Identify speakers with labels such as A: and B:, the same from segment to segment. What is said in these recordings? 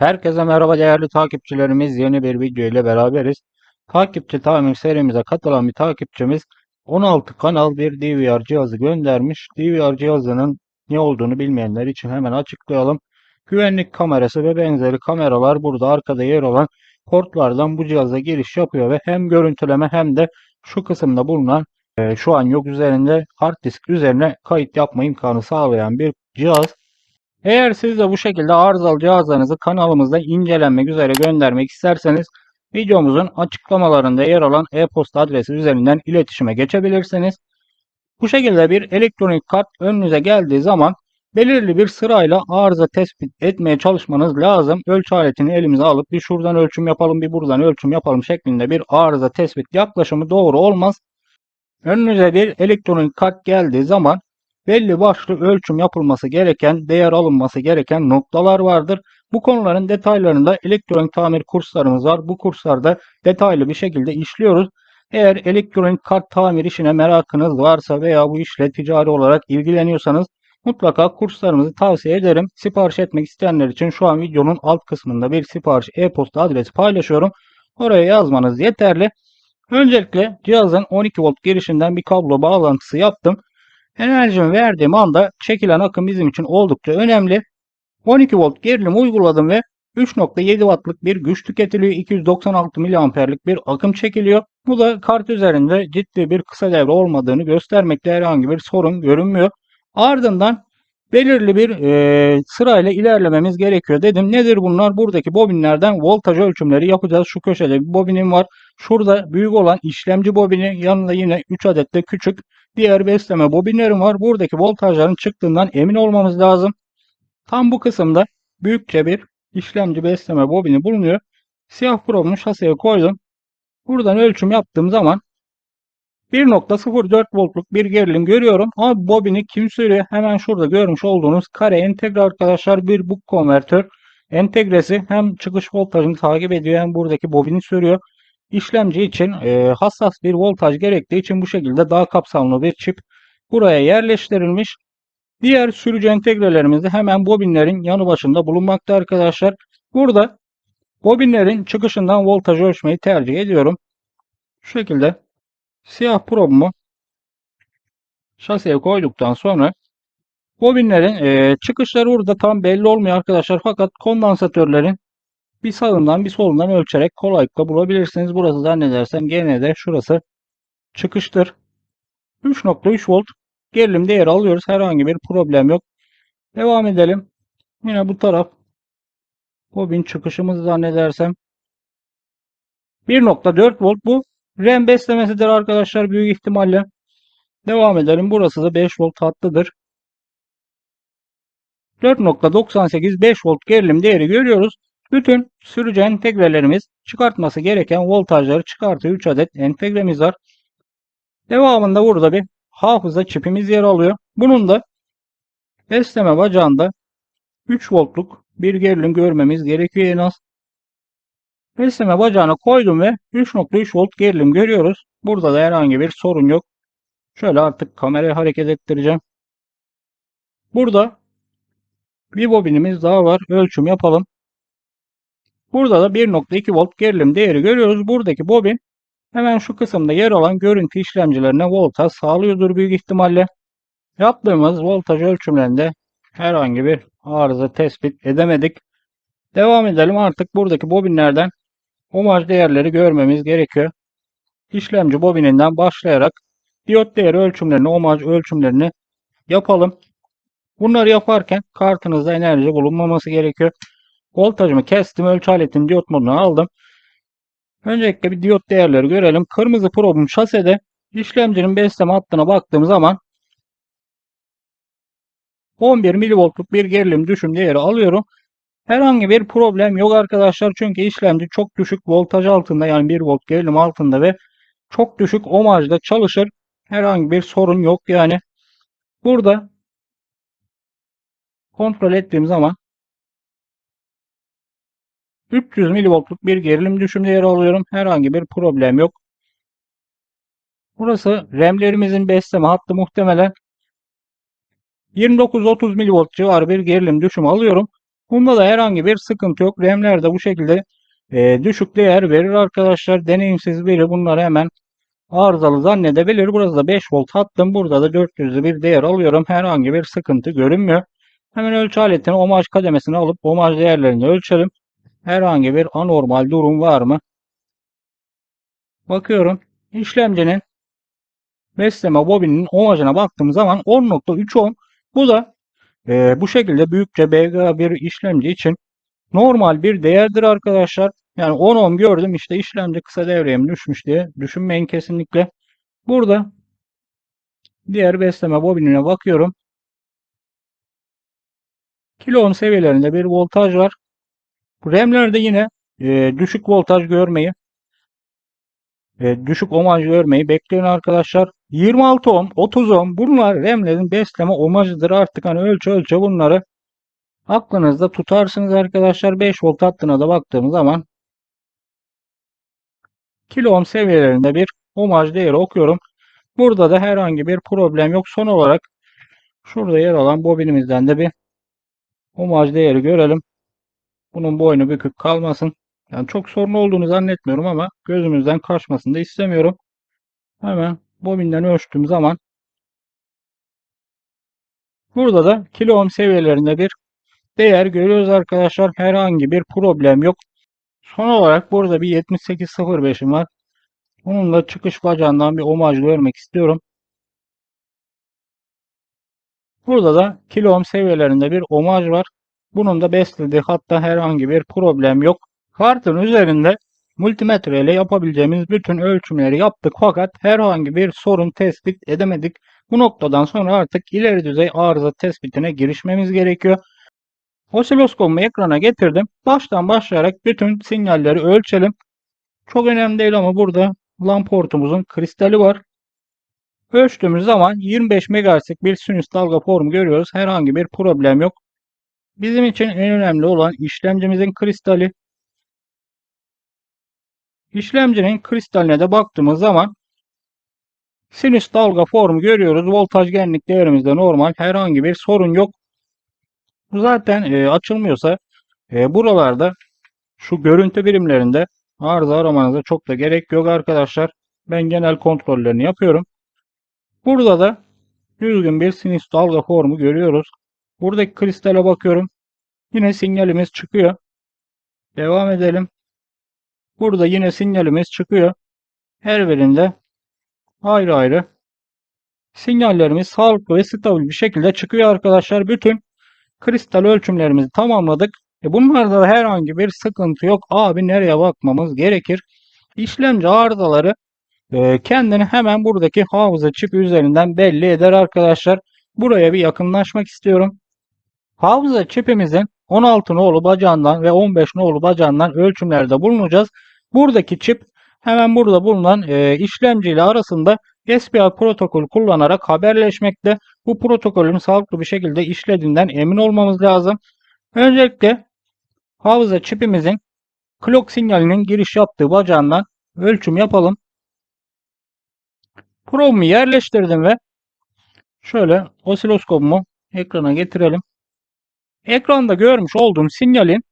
A: Herkese merhaba değerli takipçilerimiz. Yeni bir video ile beraberiz. Takipçi tamir serimize katılan bir takipçimiz 16 kanal bir DVR cihazı göndermiş. DVR cihazının ne olduğunu bilmeyenler için hemen açıklayalım. Güvenlik kamerası ve benzeri kameralar burada arkada yer alan portlardan bu cihaza giriş yapıyor ve hem görüntüleme hem de şu kısımda bulunan e, şu an yok üzerinde hard disk üzerine kayıt yapma imkanı sağlayan bir cihaz. Eğer siz de bu şekilde arızalı cihazlarınızı kanalımızda incelenmek üzere göndermek isterseniz videomuzun açıklamalarında yer alan e-posta adresi üzerinden iletişime geçebilirsiniz. Bu şekilde bir elektronik kart önünüze geldiği zaman belirli bir sırayla arıza tespit etmeye çalışmanız lazım. Ölçü aletini elimize alıp bir şuradan ölçüm yapalım bir buradan ölçüm yapalım şeklinde bir arıza tespit yaklaşımı doğru olmaz. Önünüze bir elektronik kart geldiği zaman belli başlı ölçüm yapılması gereken, değer alınması gereken noktalar vardır. Bu konuların detaylarında elektronik tamir kurslarımız var. Bu kurslarda detaylı bir şekilde işliyoruz. Eğer elektronik kart tamir işine merakınız varsa veya bu işle ticari olarak ilgileniyorsanız mutlaka kurslarımızı tavsiye ederim. Sipariş etmek isteyenler için şu an videonun alt kısmında bir sipariş e-posta adresi paylaşıyorum. Oraya yazmanız yeterli. Öncelikle cihazın 12 volt girişinden bir kablo bağlantısı yaptım. Enerjimi verdiğim anda çekilen akım bizim için oldukça önemli. 12 volt gerilim uyguladım ve 3.7 wattlık bir güç tüketiliyor. 296 miliamperlik bir akım çekiliyor. Bu da kart üzerinde ciddi bir kısa devre olmadığını göstermekte herhangi bir sorun görünmüyor. Ardından belirli bir e, sırayla ilerlememiz gerekiyor dedim. Nedir bunlar? Buradaki bobinlerden voltaj ölçümleri yapacağız. Şu köşede bir bobinim var. Şurada büyük olan işlemci bobini yanında yine 3 adet de küçük diğer besleme bobinlerim var. Buradaki voltajların çıktığından emin olmamız lazım. Tam bu kısımda büyükçe bir işlemci besleme bobini bulunuyor. Siyah probunu şaseye koydum. Buradan ölçüm yaptığım zaman 1.04 voltluk bir gerilim görüyorum. Ama bobini kim sürüyor? Hemen şurada görmüş olduğunuz kare entegre arkadaşlar bir buk konvertör entegresi hem çıkış voltajını takip ediyor hem buradaki bobini sürüyor. İşlemci için e, hassas bir voltaj gerektiği için bu şekilde daha kapsamlı bir çip buraya yerleştirilmiş. Diğer sürücü entegrelerimiz de hemen bobinlerin yanı başında bulunmakta arkadaşlar. Burada bobinlerin çıkışından voltaj ölçmeyi tercih ediyorum. Şu şekilde siyah probumu şaseye koyduktan sonra bobinlerin e, çıkışları burada tam belli olmuyor arkadaşlar. Fakat kondansatörlerin bir sağından bir solundan ölçerek kolaylıkla bulabilirsiniz. Burası zannedersem gene de şurası çıkıştır. 3.3 volt gerilim değeri alıyoruz. Herhangi bir problem yok. Devam edelim. Yine bu taraf bobin çıkışımız zannedersem 1.4 volt bu RAM beslemesidir arkadaşlar büyük ihtimalle. Devam edelim. Burası da 5 volt hattıdır. 4.98 5 volt gerilim değeri görüyoruz. Bütün sürücü entegrelerimiz çıkartması gereken voltajları çıkartıyor. 3 adet entegremiz var. Devamında burada bir hafıza çipimiz yer alıyor. Bunun da besleme bacağında 3 voltluk bir gerilim görmemiz gerekiyor en az. Besleme bacağına koydum ve 3.3 volt gerilim görüyoruz. Burada da herhangi bir sorun yok. Şöyle artık kamerayı hareket ettireceğim. Burada bir bobinimiz daha var. Ölçüm yapalım. Burada da 1.2 volt gerilim değeri görüyoruz. Buradaki bobin hemen şu kısımda yer alan görüntü işlemcilerine voltaj sağlıyordur büyük ihtimalle. Yaptığımız voltaj ölçümlerinde herhangi bir arıza tespit edemedik. Devam edelim artık buradaki bobinlerden omaj değerleri görmemiz gerekiyor. İşlemci bobininden başlayarak diyot değeri ölçümlerini, omaj ölçümlerini yapalım. Bunları yaparken kartınızda enerji bulunmaması gerekiyor. Voltajımı kestim. Ölçü aletini diyot moduna aldım. Öncelikle bir diyot değerleri görelim. Kırmızı probum şasede işlemcinin besleme hattına baktığım zaman 11 milivoltluk bir gerilim düşüm değeri alıyorum. Herhangi bir problem yok arkadaşlar. Çünkü işlemci çok düşük voltaj altında yani 1 volt gerilim altında ve çok düşük ohmajda çalışır. Herhangi bir sorun yok yani. Burada kontrol ettiğim zaman 300 milivoltluk bir gerilim düşüm değeri alıyorum. Herhangi bir problem yok. Burası RAM'lerimizin besleme hattı muhtemelen 29-30 milivolt civarı bir gerilim düşüm alıyorum. Bunda da herhangi bir sıkıntı yok. RAM'ler de bu şekilde e, düşük değer verir arkadaşlar. Deneyimsiz biri bunları hemen arızalı zannedebilir. Burası da 5 volt hattım. Burada da 400'lü bir değer alıyorum. Herhangi bir sıkıntı görünmüyor. Hemen ölçü aletini omaj kademesine alıp omaj değerlerini ölçelim. Herhangi bir anormal durum var mı? Bakıyorum. İşlemcinin besleme bobininin omajına baktığım zaman 10.3 ohm. Bu da e, bu şekilde büyükçe BGA bir işlemci için normal bir değerdir arkadaşlar. Yani 10 ohm gördüm işte işlemci kısa devreye mi düşmüş diye düşünmeyin kesinlikle. Burada diğer besleme bobinine bakıyorum. Kilo ohm seviyelerinde bir voltaj var. RAM'lerde yine e, düşük voltaj görmeyi e, düşük ohmaj görmeyi bekleyin arkadaşlar. 26 ohm, 30 ohm bunlar RAM'lerin besleme ohmajıdır. Artık hani ölçü ölçü bunları aklınızda tutarsınız arkadaşlar. 5 volt hattına da baktığımız zaman kilo ohm seviyelerinde bir ohmaj değeri okuyorum. Burada da herhangi bir problem yok. Son olarak şurada yer alan bobinimizden de bir ohmaj değeri görelim. Bunun boynu bükük kalmasın. Yani çok sorun olduğunu zannetmiyorum ama gözümüzden kaçmasını da istemiyorum. Hemen bobinden ölçtüğüm zaman burada da kilo ohm seviyelerinde bir değer görüyoruz arkadaşlar. Herhangi bir problem yok. Son olarak burada bir 7805'im var. Bunun da çıkış bacağından bir omaj görmek istiyorum. Burada da kilo ohm seviyelerinde bir omaj var. Bunun da beslediği hatta herhangi bir problem yok. Kartın üzerinde multimetre ile yapabileceğimiz bütün ölçümleri yaptık fakat herhangi bir sorun tespit edemedik. Bu noktadan sonra artık ileri düzey arıza tespitine girişmemiz gerekiyor. Osiloskopumu ekrana getirdim. Baştan başlayarak bütün sinyalleri ölçelim. Çok önemli değil ama burada LAN portumuzun kristali var. Ölçtüğümüz zaman 25 MHz'lik bir sinüs dalga formu görüyoruz. Herhangi bir problem yok. Bizim için en önemli olan işlemcimizin kristali. İşlemcinin kristaline de baktığımız zaman sinüs dalga formu görüyoruz. Voltaj genlik değerimizde normal. Herhangi bir sorun yok. Zaten e, açılmıyorsa e, buralarda şu görüntü birimlerinde arıza aramanıza çok da gerek yok arkadaşlar. Ben genel kontrollerini yapıyorum. Burada da düzgün bir sinüs dalga formu görüyoruz. Buradaki kristale bakıyorum. Yine sinyalimiz çıkıyor. Devam edelim. Burada yine sinyalimiz çıkıyor. Her birinde ayrı ayrı sinyallerimiz sağlıklı ve stabil bir şekilde çıkıyor arkadaşlar. Bütün kristal ölçümlerimizi tamamladık. E bunlarda da herhangi bir sıkıntı yok. Abi nereye bakmamız gerekir? İşlemci arızaları e, kendini hemen buradaki hafıza çipi üzerinden belli eder arkadaşlar. Buraya bir yakınlaşmak istiyorum. Hafıza çipimizin 16 nolu bacağından ve 15 nolu bacağından ölçümlerde bulunacağız. Buradaki çip hemen burada bulunan e, işlemci ile arasında SPI protokol kullanarak haberleşmekte. Bu protokolün sağlıklı bir şekilde işlediğinden emin olmamız lazım. Öncelikle hafıza çipimizin clock sinyalinin giriş yaptığı bacağından ölçüm yapalım. Probe'umu yerleştirdim ve şöyle osiloskopumu ekrana getirelim. Ekranda görmüş olduğum sinyalin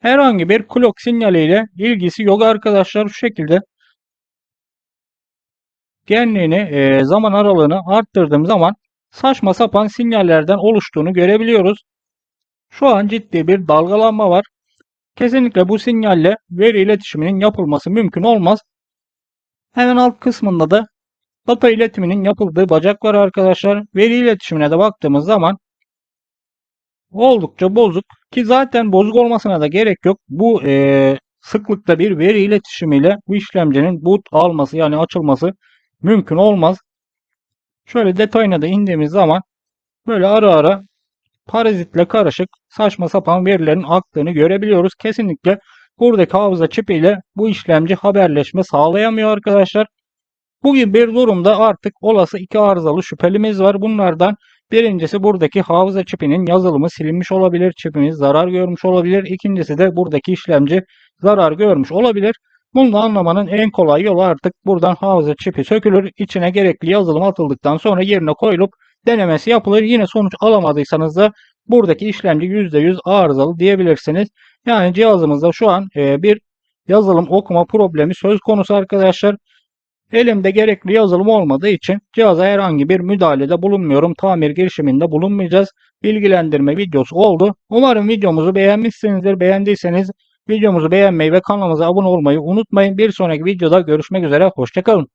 A: herhangi bir clock sinyaliyle ilgisi yok arkadaşlar. Şu şekilde genliğini e, zaman aralığını arttırdığım zaman saçma sapan sinyallerden oluştuğunu görebiliyoruz. Şu an ciddi bir dalgalanma var. Kesinlikle bu sinyalle veri iletişiminin yapılması mümkün olmaz. Hemen alt kısmında da data iletiminin yapıldığı bacak var arkadaşlar. Veri iletişimine de baktığımız zaman oldukça bozuk ki zaten bozuk olmasına da gerek yok. Bu e, sıklıkta bir veri iletişimiyle bu işlemcinin boot alması yani açılması mümkün olmaz. Şöyle detayına da indiğimiz zaman böyle ara ara parazitle karışık saçma sapan verilerin aktığını görebiliyoruz. Kesinlikle buradaki hafıza çipiyle bu işlemci haberleşme sağlayamıyor arkadaşlar. Bu gibi bir durumda artık olası iki arızalı şüphelimiz var. Bunlardan birincisi buradaki hafıza çipinin yazılımı silinmiş olabilir. Çipimiz zarar görmüş olabilir. İkincisi de buradaki işlemci zarar görmüş olabilir. Bunu anlamanın en kolay yolu artık buradan hafıza çipi sökülür. İçine gerekli yazılım atıldıktan sonra yerine koyulup denemesi yapılır. Yine sonuç alamadıysanız da buradaki işlemci %100 arızalı diyebilirsiniz. Yani cihazımızda şu an e, bir yazılım okuma problemi söz konusu arkadaşlar. Elimde gerekli yazılım olmadığı için cihaza herhangi bir müdahalede bulunmuyorum. Tamir girişiminde bulunmayacağız. Bilgilendirme videosu oldu. Umarım videomuzu beğenmişsinizdir. Beğendiyseniz videomuzu beğenmeyi ve kanalımıza abone olmayı unutmayın. Bir sonraki videoda görüşmek üzere. Hoşçakalın.